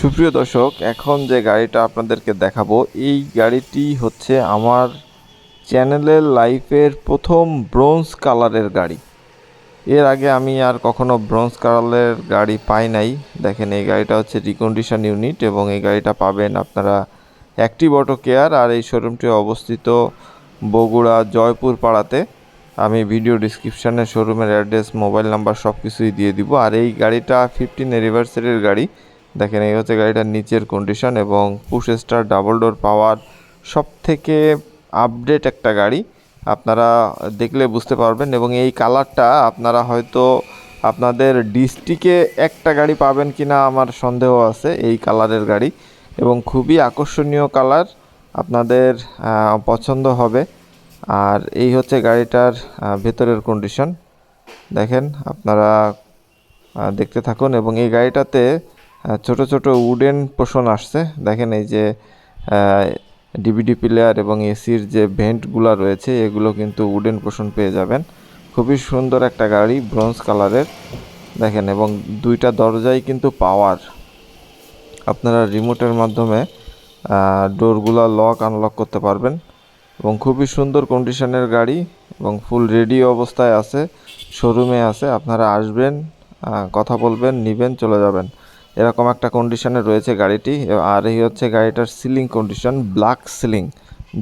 সুপ্রিয় দর্শক, এখন যে গাড়িটা আপনাদেরকে দেখাবো, এই গাড়িটি হচ্ছে আমার চ্যানেলের লাইফের প্রথম ব্রোঞ্জ কালারের গাড়ি। এর আগে আমি আর কখনো ব্রোঞ্জ কালারের গাড়ি পাই নাই। দেখেন, এই গাড়িটা হচ্ছে রিকন্ডিশন ইউনিট এবং এই গাড়িটা পাবেন আপনারা অ্যাক্টিভ অটো কেয়ার আর এই শোরুমটি অবস্থিত বগুড়া জয়পুর পাড়াতে। আমি ভিডিও ডিসক্রিপশানে শোরুমের অ্যাড্রেস মোবাইল নাম্বার সব কিছুই দিয়ে দিব। আর এই গাড়িটা ফিফটিন অ্যানিভার্সারির গাড়ি। দেখেন, এই হচ্ছে গাড়িটার নিচের কন্ডিশন এবং push start double door power সব থেকে আপডেট একটা গাড়ি। আপনারা দেখলে বুঝতে পারবেন এবং এই কালারটা আপনারা হয়তো আপনাদের ডিস্ট্রিক্টে একটা গাড়ি পাবেন কিনা আমার সন্দেহ আছে এই কালারের গাড়ি এবং খুবই আকর্ষণীয় কালার আপনাদের পছন্দ হবে। আর এই হচ্ছে গাড়িটার ভেতরের কন্ডিশন দেখেন, আপনারা দেখতে থাকুন এবং এই গাড়িটাতে ছোট ছোট উডেন পোষণ আসছে। দেখেন এই যে ডিভিডি প্লেয়ার এবং এসির যে ভেন্টগুলো রয়েছে, এগুলো কিন্তু উডেন পোষণ পেয়ে যাবেন। খুবই সুন্দর একটা গাড়ি ব্রোঞ্জ কালারের দেখেন, এবং দুইটা দরজাই কিন্তু পাওয়ার আপনারা রিমোটের মাধ্যমে ডোরগুলো লক আনলক করতে পারবেন। এবং খুবই সুন্দর কন্ডিশনের গাড়ি এবং ফুল রেডি অবস্থায় আছে শোরুমে আছে। আপনারা আসবেন কথা বলবেন, নিবেন, চলে যাবেন। এরকম একটা কন্ডিশনে রয়েছে গাড়িটি। আর এই হচ্ছে গাড়িটার সিলিং কন্ডিশন ব্ল্যাক সিলিং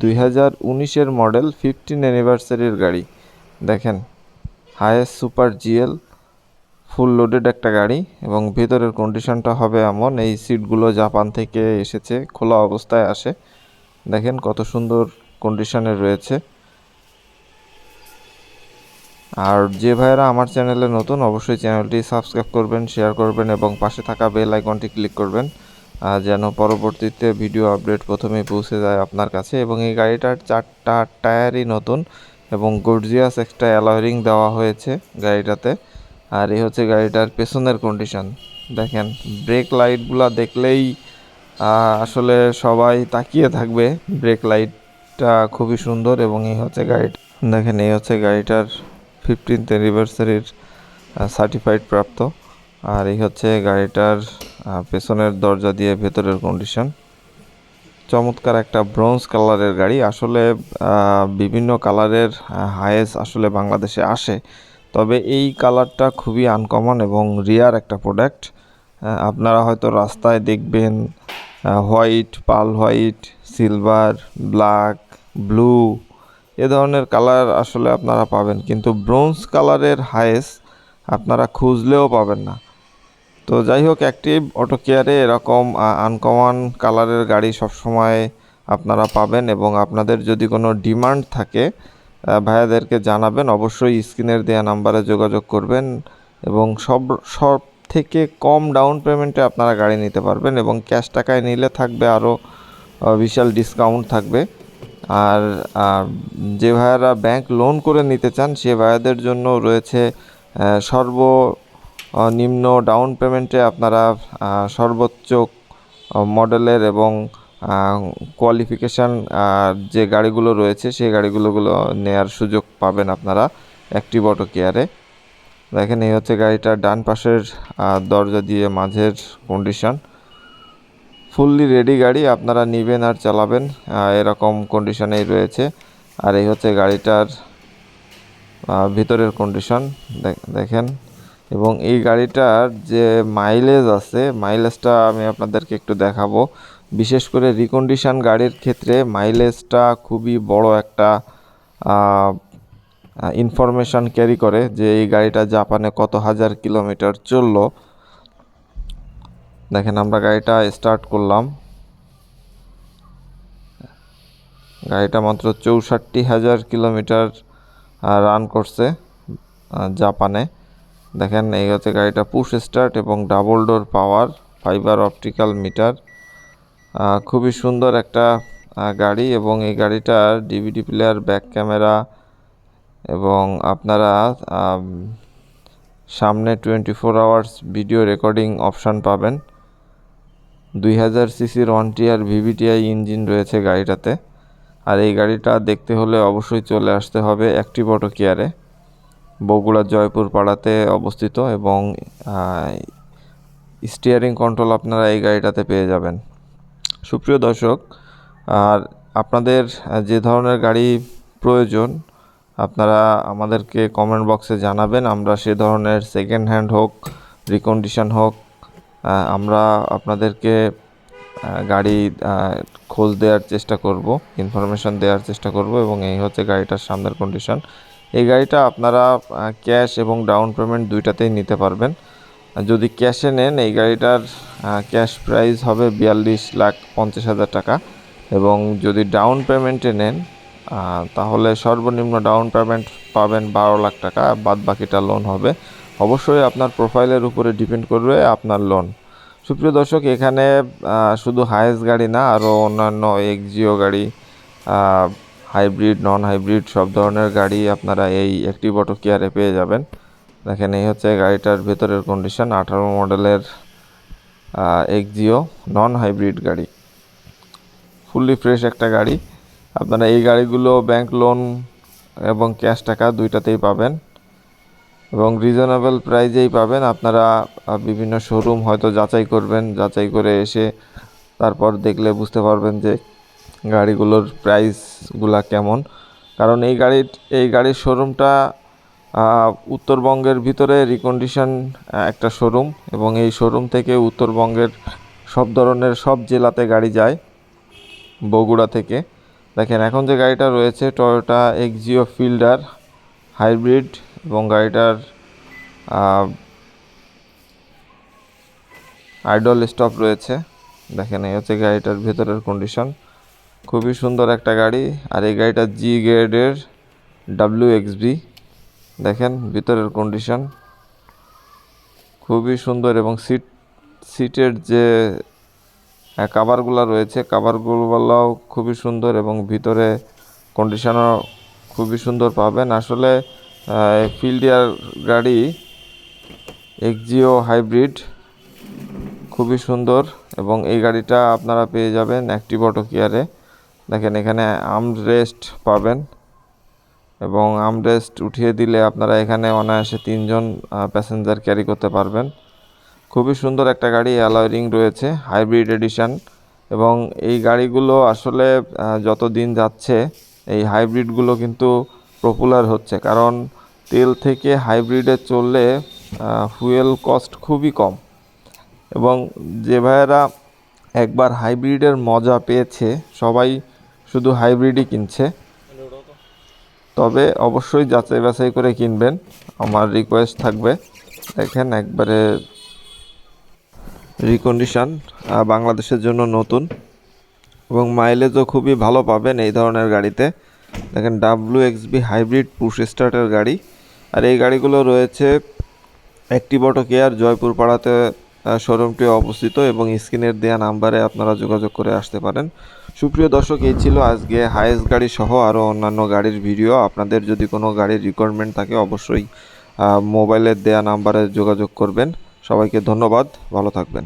দুই হাজার উনিশের মডেল ফিফটিন অ্যানিভার্সারির গাড়ি। দেখেন highest super GL full loaded একটা গাড়ি এবং ভেতরের কন্ডিশনটা হবে এমন। এই সিটগুলো জাপান থেকে এসেছে, খোলা অবস্থায় আসে। দেখেন কত সুন্দর কন্ডিশনে রয়েছে। আর যে ভাইয়েরা আমার চ্যানেলে নতুন, অবশ্যই চ্যানেলটি সাবস্ক্রাইব করবেন শেয়ার করবেন এবং পাশে থাকা বেল আইকনটি ক্লিক করবেন যেন পরবর্তীতে ভিডিও আপডেট প্রথমেই পৌঁছে যায় আপনার কাছে। এবং এই গাড়িটার চারটা টায়ারই নতুন এবং গর্জিয়াস একটা অ্যালয়ারিং দেওয়া হয়েছে গাড়িটাতে। আর এই হচ্ছে গাড়িটার পেছনের কন্ডিশন দেখেন ব্রেক লাইটগুলো দেখলেই আসলে সবাই তাকিয়ে থাকবে। ব্রেক লাইটটা খুবই সুন্দর এবং এই হচ্ছে গাড়িটা। দেখেন, এই হচ্ছে গাড়িটার ফিফটিন্থ অ্যানিভার্সারির সার্টিফাইড প্রাপ্ত। আর এই হচ্ছে গাড়িটার পেছনের দরজা দিয়ে ভেতরের কন্ডিশন চমৎকার একটা ব্রোঞ্জ কালারের গাড়ি। আসলে বিভিন্ন কালারের হায়েস আসলে বাংলাদেশে আসে। তবে এই কালারটা খুবই আনকমন এবং রিয়ার একটা প্রোডাক্ট আপনারা হয়তো রাস্তায় দেখবেন white pearl white silver black blue এ ধরনের কালার আসলে আপনারা পাবেন। কিন্তু ব্রোঞ্জ কালারের হায়েস আপনারা খুঁজলেও পাবেন না। তো যাই হোক অ্যাক্টিভ অটো কেয়ারে এরকম আনকমন কালারের গাড়ি সবসময় আপনারা পাবেন এবং আপনাদের যদি কোনো ডিমান্ড থাকে ভাইয়াদেরকে জানাবেন। অবশ্যই স্ক্রিনের দেওয়া নাম্বারে যোগাযোগ করবেন এবং সব সব থেকে কম ডাউন পেমেন্টে আপনারা গাড়ি নিতে পারবেন এবং ক্যাশ টাকায় নিলে থাকবে আরও বিশাল ডিসকাউন্ট থাকবে। আর যে ভাইয়ারা ব্যাংক লোন করে নিতে চান, সে ভাইয়াদের জন্য রয়েছে সর্ব নিম্ন ডাউন পেমেন্টে আপনারা সর্বোচ্চ মডেলের এবং কোয়ালিফিকেশান যে গাড়িগুলো রয়েছে, সেই গাড়িগুলোগুলো নেয়ার সুযোগ পাবেন আপনারা একটি অটো কেয়ারে দেখেন, এই হচ্ছে গাড়িটার ডান পাশের দরজা দিয়ে মাঝের কন্ডিশন ফুললি রেডি গাড়ি, আপনারা নেবেন আর চালাবেন। এরকম কন্ডিশনেই রয়েছে। আর এই হচ্ছে গাড়িটার ভিতরের কন্ডিশন দেখেন। এবং এই গাড়িটার যে মাইলেজ আছে মাইলেজটা আমি আপনাদেরকে একটু দেখাবো। বিশেষ করে রিকন্ডিশন গাড়ির ক্ষেত্রে মাইলেজটা খুবই বড় একটা ইনফরমেশন ক্যারি করে যে এই গাড়িটা জাপানে কত হাজার কিলোমিটার চলল। দেখেন আমরা গাড়িটা স্টার্ট করলাম। গাড়িটা মাত্র চৌষট্টি হাজার কিলোমিটার রান করছে জাপানে দেখেন এই হচ্ছে গাড়িটা পুশ স্টার্ট এবং double door power fibre optical meter খুবই সুন্দর একটা গাড়ি এবং এই গাড়িটার ডিভিডি প্লেয়ার ব্যাক ক্যামেরা এবং আপনারা সামনে twenty four hours video recording option পাবেন। দুই হাজার সিসির ওয়ান ভিভিটিআই ইঞ্জিন রয়েছে গাড়িটাতে। আর এই গাড়িটা দেখতে হলে অবশ্যই চলে আসতে হবে একটি অটো কেয়ারে। বগুড়া জয়পুর পাড়াতে অবস্থিত এবং স্টিয়ারিং কন্ট্রোল আপনারা এই গাড়িটাতে পেয়ে যাবেন। সুপ্রিয় দর্শক, আর আপনাদের যে ধরনের গাড়ি প্রয়োজন, আপনারা আমাদেরকে কমেন্ট বক্সে জানাবেন। আমরা সে ধরনের সেকেন্ড হ্যান্ড হোক রিকন্ডিশন হোক আমরা আপনাদেরকে গাড়ি খোঁজ দেওয়ার চেষ্টা করব ইনফরমেশন দেওয়ার চেষ্টা করব এবং এই হচ্ছে গাড়িটার সামনের কন্ডিশন এই গাড়িটা আপনারা ক্যাশ এবং ডাউন পেমেন্ট দুইটাতেই নিতে পারবেন। যদি ক্যাশে নেন, এই গাড়িটার ক্যাশ প্রাইস হবে বিয়াল্লিশ লাখ পঞ্চাশ হাজার টাকা এবং যদি ডাউন পেমেন্টে নেন তাহলে সর্বনিম্ন ডাউন পেমেন্ট পাবেন বারো লাখ টাকা বাদ বাকিটা লোন হবে। অবশ্যই আপনার প্রোফাইলের উপরে ডিপেন্ড করবে আপনার লোন সুপ্রিয় দর্শক, এখানে শুধু হায়েস্ট গাড়ি না আরও অন্যান্য এক্সিও গাড়ি হাইব্রিড নন হাইব্রিড সব ধরনের গাড়ি আপনারা এই একটি অটো কেয়ারে পেয়ে যাবেন। দেখেন, এই হচ্ছে গাড়িটার ভেতরের কন্ডিশন আঠারো মডেলের এক্সিও নন হাইব্রিড গাড়ি। ফুললি ফ্রেশ একটা গাড়ি। আপনারা এই গাড়িগুলো ব্যাংক লোন এবং ক্যাশ টাকা দুইটাতেই পাবেন। এবং রিজনেবল প্রাইজেই পাবেন। আপনারা বিভিন্ন শোরুম হয়তো যাচাই করবেন। যাচাই করে এসে তারপর দেখলে বুঝতে পারবেন যে গাড়িগুলোর প্রাইসগুলা কেমন। কারণ এই গাড়ির এই গাড়ির শোরুমটা উত্তরবঙ্গের ভিতরে রিকন্ডিশন একটা শোরুম এবং এই শোরুম থেকে উত্তরবঙ্গের সব ধরনের সব জেলাতে গাড়ি যায়, বগুড়া থেকে। দেখেন, এখন যে গাড়িটা রয়েছে টয়োটা এক্সিও ফিল্ডার হাইব্রিড এবং গাড়িটার আইডল স্টপ রয়েছে। দেখেন, এই হচ্ছে গাড়িটার ভেতরের কন্ডিশন খুবই সুন্দর একটা গাড়ি। আর এই গাড়িটা জি গ্রেডের ডাব্লিউ এক্সবি দেখেন, ভিতরের কন্ডিশন খুবই সুন্দর এবং সিট সিটের যে কাভারগুলো রয়েছে কাভারগুলোও খুবই সুন্দর এবং ভিতরে কন্ডিশনও খুবই সুন্দর পাবেন। আসলে ফিল্ডিয়ার গাড়ি এক্সিও হাইব্রিড খুবই সুন্দর এবং এই গাড়িটা আপনারা পেয়ে যাবেন অ্যাক্টিভ অটো কেয়ারে দেখেন এখানে আর্মরেস্ট পাবেন এবং আর্মরেস্ট উঠিয়ে দিলে আপনারা এখানে অনায়াসে তিনজন প্যাসেঞ্জার ক্যারি করতে পারবেন। খুবই সুন্দর একটা গাড়ি অ্যালয় রিং রয়েছে হাইব্রিড এডিশন এবং এই গাড়িগুলো আসলে যত দিন যাচ্ছে, এই হাইব্রিডগুলো কিন্তু পপুলার হচ্ছে। কারণ তেল থেকে হাইব্রিডে চললে ফুয়েল কস্ট খুবই কম। এবং যে ভাইয়েরা একবার হাইব্রিডের মজা পেয়েছে, সবাই শুধু হাইব্রিডই কিনছে। তবে অবশ্যই যাচাই বাছাই করে কিনবেন। আমার রিকোয়েস্ট থাকবে। দেখেন একবারে রিকন্ডিশন বাংলাদেশের জন্য নতুন। এবং মাইলেজও খুবই ভালো পাবেন এই ধরনের গাড়িতে। দেখেন ডাব্লু এক্সবি হাইব্রিড পুশ স্টার্টের গাড়ি। আর এই গাড়িগুলো রয়েছে একটি বটো কেয়ার জয়পুর পাড়াতে শোরুমটি অবস্থিত এবং স্ক্রিনের দেওয়া নাম্বারে আপনারা যোগাযোগ করে আসতে পারেন। সুপ্রিয় দর্শক, এই ছিল আজকে হায়েস্ট গাড়ি সহ আরও অন্যান্য গাড়ির ভিডিও। আপনাদের যদি কোনো গাড়ির রিকোয়ারমেন্ট থাকে, অবশ্যই মোবাইলের দেয়া নাম্বারে যোগাযোগ করবেন। সবাইকে ধন্যবাদ, ভালো থাকবেন।